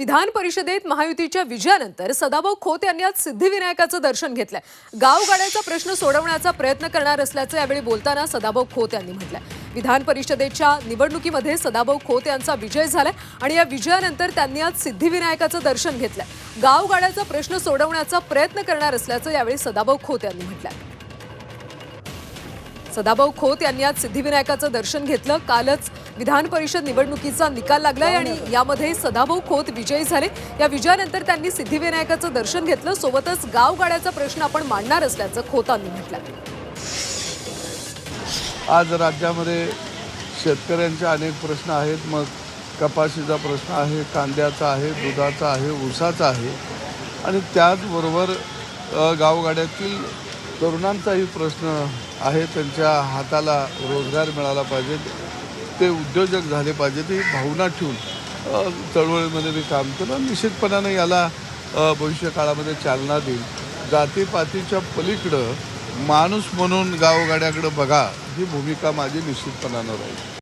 विधान परिषदेत महायुतीच्या विजयानंतर सदाभाऊ खोत यांनी आज सिद्धिविनायकाचं दर्शन घेतलंय. गावगाड्याचा प्रश्न सोडवण्याचा प्रयत्न करणार असल्याचं यावेळी बोलताना सदाभाऊ खोत यांनी म्हटलंय. विधान परिषदेच्या निवडणुकीमध्ये सदाभाऊ खोत यांचा विजय झालाय आणि या विजयानंतर त्यांनी आज सिद्धिविनायकाचं दर्शन घेतलंय. गावगाड्याचा प्रश्न सोडवण्याचा प्रयत्न करणार असल्याचं यावेळी सदाभाऊ खोत यांनी म्हटलंय. सदाभाऊ खोत यांनी आज सिद्धिविनायकाचं दर्शन घेतलं. कालच विधान परिषद निवडणुकीचा निकाल लागलाय आणि यामध्ये सदाभाऊ खोत विजयी झाले. या विजयानंतर त्यांनी सिद्धिविनायकाचं दर्शन घेतलं. सोबतच गावगाड्याचा प्रश्न आपण मांडणार असल्याचं खोतांनी म्हटलं. आज राज्यामध्ये शेतकऱ्यांचे अनेक प्रश्न आहेत. मग कपाशीचा प्रश्न आहे कांद्याचा आहे दुधाचा आहे ऊसाचा आहे. आणि त्याचबरोबर गावगाड्यातील तरुणांचाही प्रश्न आहे त्यांच्या हाताला रोजगार मिळाला पाहिजे. ते उद्योजक झाले पाहिजेत ही भावना ठेवून चळवळीमध्ये मी काम केलं. निश्चितपणानं याला भविष्यकाळामध्ये चालना देईल. जातीपातीच्या पलीकडं माणूस म्हणून गावगाड्याकडं बघा ही भूमिका माझी निश्चितपणानं राहील.